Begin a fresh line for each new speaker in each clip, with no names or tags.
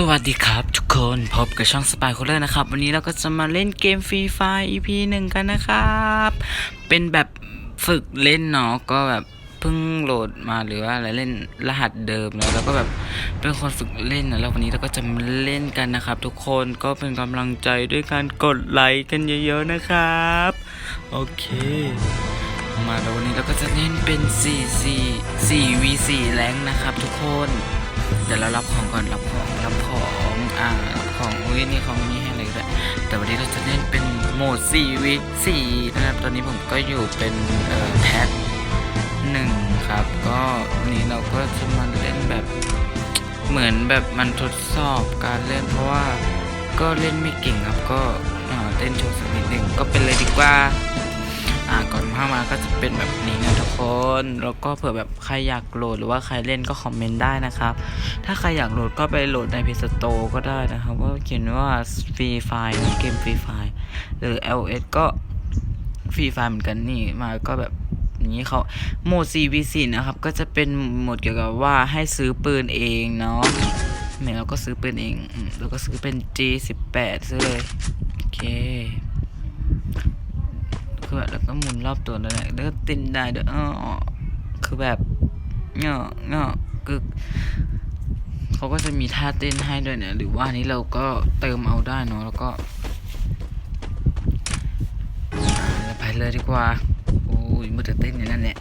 สวัสดีครับทุกคนพบกับช่องสปายโคเลอร์นะครับ วันนี้เราก็จะมาเล่นเกมฟรีไฟ EP หนึ่งกันนะครับ เป็นแบบฝึกเล่นเนาะก็แบบเพิ่งโหลดมาหรือว่าอะไรเล่นรหัสเดิมแล้วแล้วก็แบบเป็นคนฝึกเล่นนะแล้ววันนี้เราก็จะมาเล่นกันนะครับ ทุกคนก็เป็นกำลังใจด้วยการกดไลค์กันเยอะๆนะครับ โอเค มาแล้ววันนี้เราก็จะเล่นเป็น4 4 4 v 4แรงนะครับ ทุกคนเดี๋ยวเรารับของก่อนรับของ อ่าของอุ้ยนี่เของนี้ให้อะไรด้วยแต่วันนี้เราจะเล่นเป็นโหมด4วิ4นะครับ ตอนนี้ผมก็อยู่เป็นเอ่อแพทหนึ่งครับ ก็วันนี้เราก็จะมาเล่นแบบเหมือนแบบมันทดสอบการเล่นเพราะว่าก็เล่นไม่เก่งครับก็เต้นโชว์สักนิดหนึ่งก็เป็นเลยดีกว่า อ่าก่อนเข้ามาก็จะเป็นแบบนี้นะทุกคน แล้วก็เผื่อแบบใครอยากโหลดหรือว่าใครเล่นก็คอมเมนต์ได้นะครับ ถ้าใครอยากโหลดก็ไปโหลดใน Play Store ก็ได้นะครับ ว่าเขียนว่า Free Fire เกม Free Fire หรือ LS ก็ Free Fire เหมือนกันนี่มาก็แบบนี้เขาโหมด 4v4 นะครับ ก็จะเป็นโหมดเกี่ยวกับว่าให้ซื้อปืนเองเนาะเนี่ยเราก็ซื้อปืนเอง แล้วก็ซื้อเป็น G18 ซื้อเลย โอเค คือแบบแล้วก็หมุนรอบตัวนั่นแหละแล้วก็เต้นได้ด้วยอ้อคือแบบเนาะเนาะคือเขาก็จะมีท่าเต้นให้ด้วยเนี่ย หรือว่านี้เราก็เติมเอาได้เนาะแล้วก็ไปเลยดีกว่า โอ้ยมือจะเต้นอย่างนั้นแหละ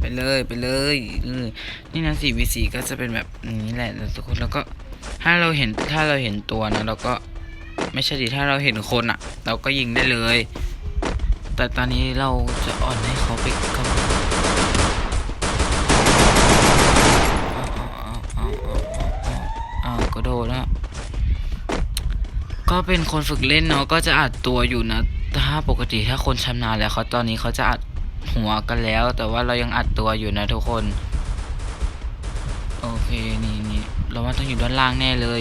ไปเลยไปเลยนี่นะสี่วีสี่ก็จะเป็นแบบนี้แหละแล้วทุกคนแล้วก็ถ้าเราเห็นถ้าเราเห็นตัวนะเราก็ไม่ใช่ดิถ้าเราเห็นคนอะเราก็ยิงได้เลย แต่ตอนนี้เราจะอ่อนให้เขาไปก่อนอ้าวก็โดนแล้วก็เป็นคนฝึกเล่นเนาะก็จะอัดตัวอยู่นะ ถ้าปกติถ้าคนชำนาญแล้วเขาตอนนี้เขาจะอัดหัวกันแล้ว แต่ว่าเรายังอัดตัวอยู่นะทุกคน โอเคนี่นี่เราว่าต้องอยู่ด้านล่างแน่เลย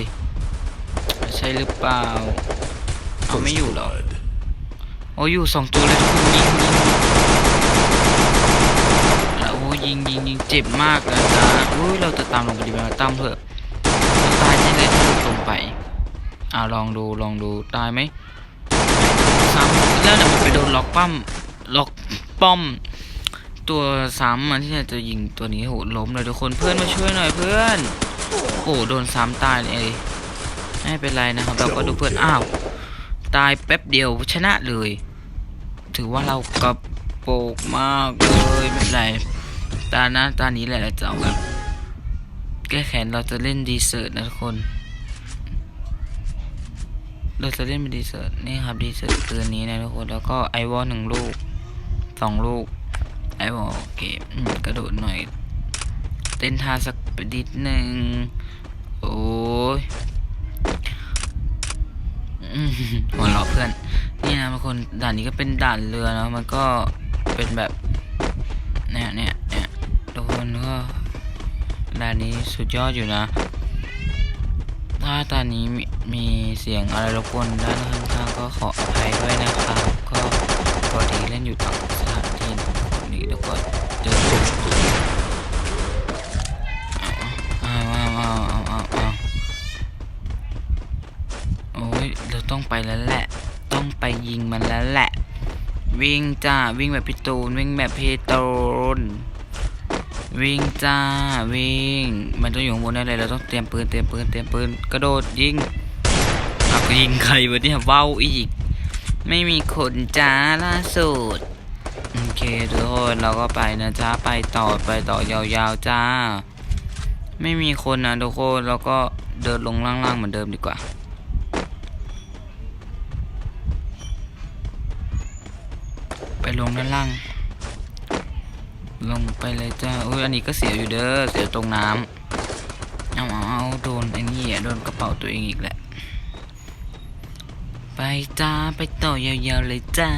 ใช่หรือเปล่าเอาไม่อยู่หรอ โอ้ยอยู่สองตัวเลยทุกคนยิงยิงแล้วโอ้ยิงยิงยิงเจ็บมากเลยนะโอ้ยเราจะตามลงไปดีไหมตามเถอะตายแน่ๆถ้าเราลงไปอ่าลองดูลองดูตายไหมซ้ำแล้วเดี๋ยวมันไปโดนล็อกปั้มล็อกป้อม ตัวซ้ำมันที่จะยิงตัวนี้โหล้มเลยทุกคนเพื่อนมาช่วยหน่อยเพื่อนโอ้โดนซ้ำตายเลยไม่เป็นไรนะครับเราก็ดูเพื่อนอ้าว ตายแป๊บเดียวชนะเลย ถือว่าเรากระโปกมากเลยไม่เป็นไรตาหน้าตานี้แหละเราจะเอาแบบแก้แค้นเราจะเล่นดีเซิร์ตนะทุกคน เราจะเล่นเป็นดีเซิร์ตนี่ครับดีเซิร์ตตัวนี้นะทุกคนแล้วก็ไอวอลหนึ่งลูกสองลูกไอวอลโอเคกระโดดหน่อย เต้นท่าสักนิดหนึ่งโอ้ย หัวเราะเพื่อน นี่นะบางคนด่านนี้ก็เป็นด่านเรือนะมันก็เป็นแบบเนี่ยเนี่ยเนี่ยทุกคนก็ด่านนี้สุดยอดอยู่นะ ถ้าตอนนี้มีเสียงอะไรรบกวนด้านข้างๆก็ขออภัยด้วยนะครับ ก็พอดีเล่นอยู่ต่างสถานที่นี้แล้วก็เจอ ต้องไปแล้วแหละ ต้องไปยิงมันแล้วแหละ วิ่งจ้าวิ่งแบบพี่ตูนวิ่งแบบพี่ตูนวิ่งจ้าวิ่ง มันต้องอยู่ข้างบนได้เลยเราต้องเตรียมปืนเตรียมปืนเตรียมปืนกระโดดยิงเอาก็ยิงใครวะเนี่ยเว้าวอีก ไม่มีคนจ้าล่าสุดโอเคทุกคนเราก็ไปนะจ้าไปต่อไปต่อยาวๆจ้า ไม่มีคนนะทุกคนเราก็เดินลงล่างๆเหมือนเดิมดีกว่า ไป ลงด้านล่าง ลงไปเลยจ้าอุ้ยอันนี้ก็เสียอยู่เด้อเสียตรงน้ำเอาเอาเอาโดนไอ้นี่อะโดนกระเป๋าตัวเองอีกแหละ ไปจ้าไปต่อยาวๆเลยจ้า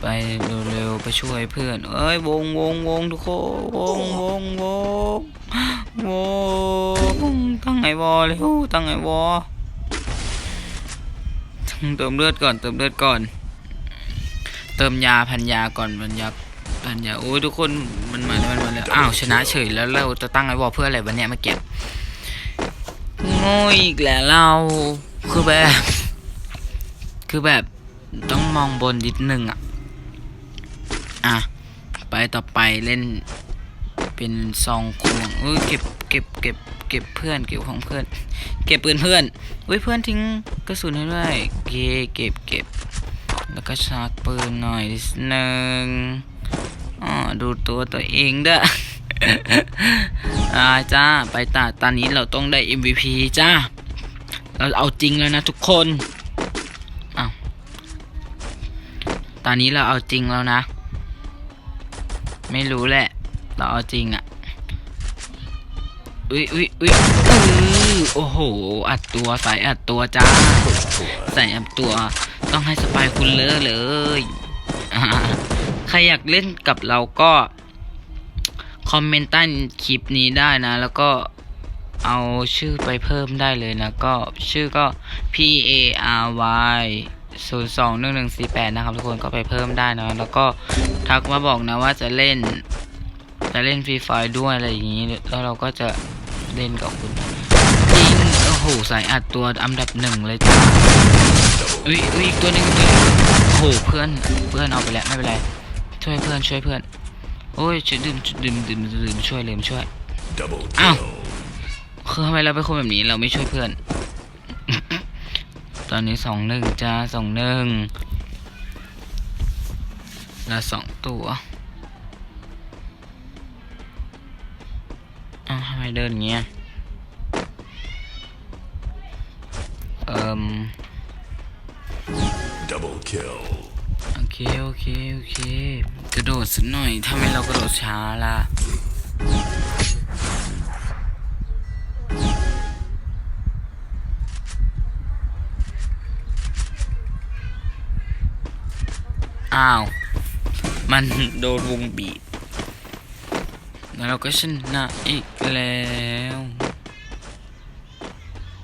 ไปเร็วๆไปช่วยเพื่อน เอ้ยวงวงวงทุกคนวงวงวงวงตั้งไงวอเลยโอ้ตั้งไงวอ เติมเลือดก่อน เติมเลือดก่อน เติมยาพันยาก่อนพันยาพันยาโอ้ยทุกคนมันมาแล้วมันมาแล้วเลยอ้าวชนะเฉยแล้วเราจะตั้งไอ้วอลเพื่ออะไรวะเนี่ยเมื่อกี้โง่อีกแล้วเราคือแบบ คือแบบต้องมองบนนิดนึงอะอะไปต่อไปเล่นเป็นซองควงเอ้ยเก็บเก็บเก็บ เก็บเพื่อนเก็บของเพื่อน เก็บปืนเพื่อนอุ้ยเพื่อนทิ้งกระสุนให้ด้วยเกเก็บเก็บแล้วก็ชาร์จปืนหน่อยนิดนึงอ๋อดูตัวตัวเองด้วยอ่าจ้าไปตาตอนนี้เราต้องได้ MVP จ้าเราเอาจริงแล้วนะทุกคนอ้าวตอนนี้เราเอาจริงแล้วนะ ไม่รู้แหละ เราเอาจริงอะ อุ้ยอุ้ยอุ้ยอื้อโอ้โห อัดตัวใส่อัดตัวจ้าใส่อัดตัว ต้องให้สปายคุณเลอะเลย ใครอยากเล่นกับเราก็ คอมเมนต์ใต้คลิปนี้ได้นะ แล้วก็เอาชื่อไปเพิ่มได้เลยนะ ก็ชื่อก็ P A R Y 0 2 1 1 4 8 นะครับ ทุกคนก็ไปเพิ่มได้นะ แล้วก็ทักมาบอกนะว่าจะเล่น จะเล่นฟรีไฟด้วยอะไรอย่างนี้ แล้วเราก็จะ เล่นกับคุณยิงโอ้โหสายอัดตัวอันดับหนึ่งเลยจ้าอุ้ยอุ้ยอีกตัวหนึงอีกตัวหนึงโอ้โหเพื่อนเพื่อนเอาไปแล้วไม่เป็นไรช่วยเพื่อนช่วยเพื่อนโอ้ยช่วยดื่มดื่มดื่มดื่มช่วยลืมช่วย
Double
Ow.
kill.
คือทำไมเราเป็นคนแบบนี้เราไม่ช่วยเพื่อน ตอนนี้สองหนึ่งจ้าสองหนึ่งแล้วสองตัว อ้าวทำไมเดินอย่างเงี้ย เอ่ม
Double kill.
โอเค โอเค โอเค กระโดดสักหน่อยทำไมเรากระโดดช้าล่ะ อ้าว มันโดนวงบีบ แล้วเราก็ชนะอีกแล้ว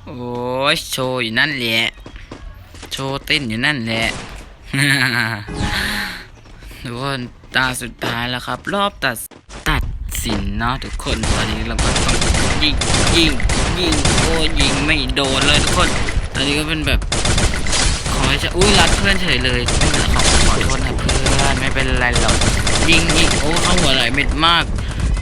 โอ้ยโชว์อยู่นั่นแหละ โชว์เต้นอยู่นั่นแหละทุกคนตาสุดท้ายแล้วครับ รอบตัดตัดสินเนาะทุกคนตอนนี้เราก็ต้องยิงยิงยิงโอ้ยยิงไม่โดนเลยทุกคน ตอนนี้ก็เป็นแบบขอให้จะอุ้ยรัดเพื่อนเฉยเลยไม่เป็นไรครับขอโทษนะเพื่อนไม่เป็นไรหรอกยิงยิงโอ้เข้าหัวไหลเม็ดมาก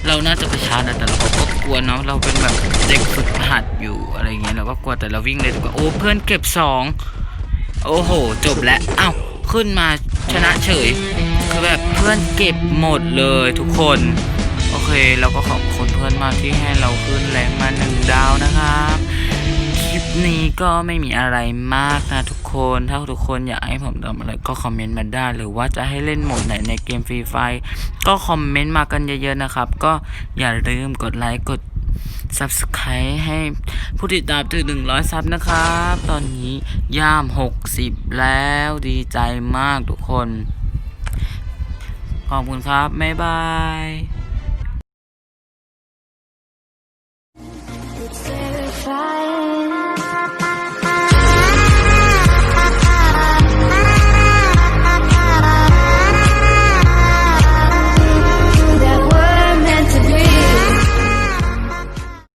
เราน่าจะไปชาร์จนะแต่เราก็กลัวเนาะเราเป็นแบบเด็กฝึกหัดอยู่อะไรเงี้ยเราก็กลัวแต่เราวิ่งเลยดีกว่าโอ้เพื่อนเก็บสองโอ้โห จบแล้วอ้าวขึ้นมาชนะเฉยคือแบบเพื่อนเก็บหมดเลยทุกคน โอเคเราก็ขอบคุณเพื่อนมากที่ให้เราขึ้นแรงมาหนึ่งดาวนะครับ คลิปนี้ก็ไม่มีอะไรมากนะทุกคน ถ้าทุกคนอยากให้ผมทำอะไรก็คอมเมนต์มาได้ หรือว่าจะให้เล่นโหมดไหนในเกมฟรีไฟก็คอมเมนต์มากันเยอะๆนะครับ ก็อย่าลืมกดไลค์กด Subscribe ให้ผู้ติดตามถึง 100 ซับนะครับ ตอนนี้ย่าม 60 แล้วดีใจมากทุกคน ขอบคุณครับ บ๊ายบาย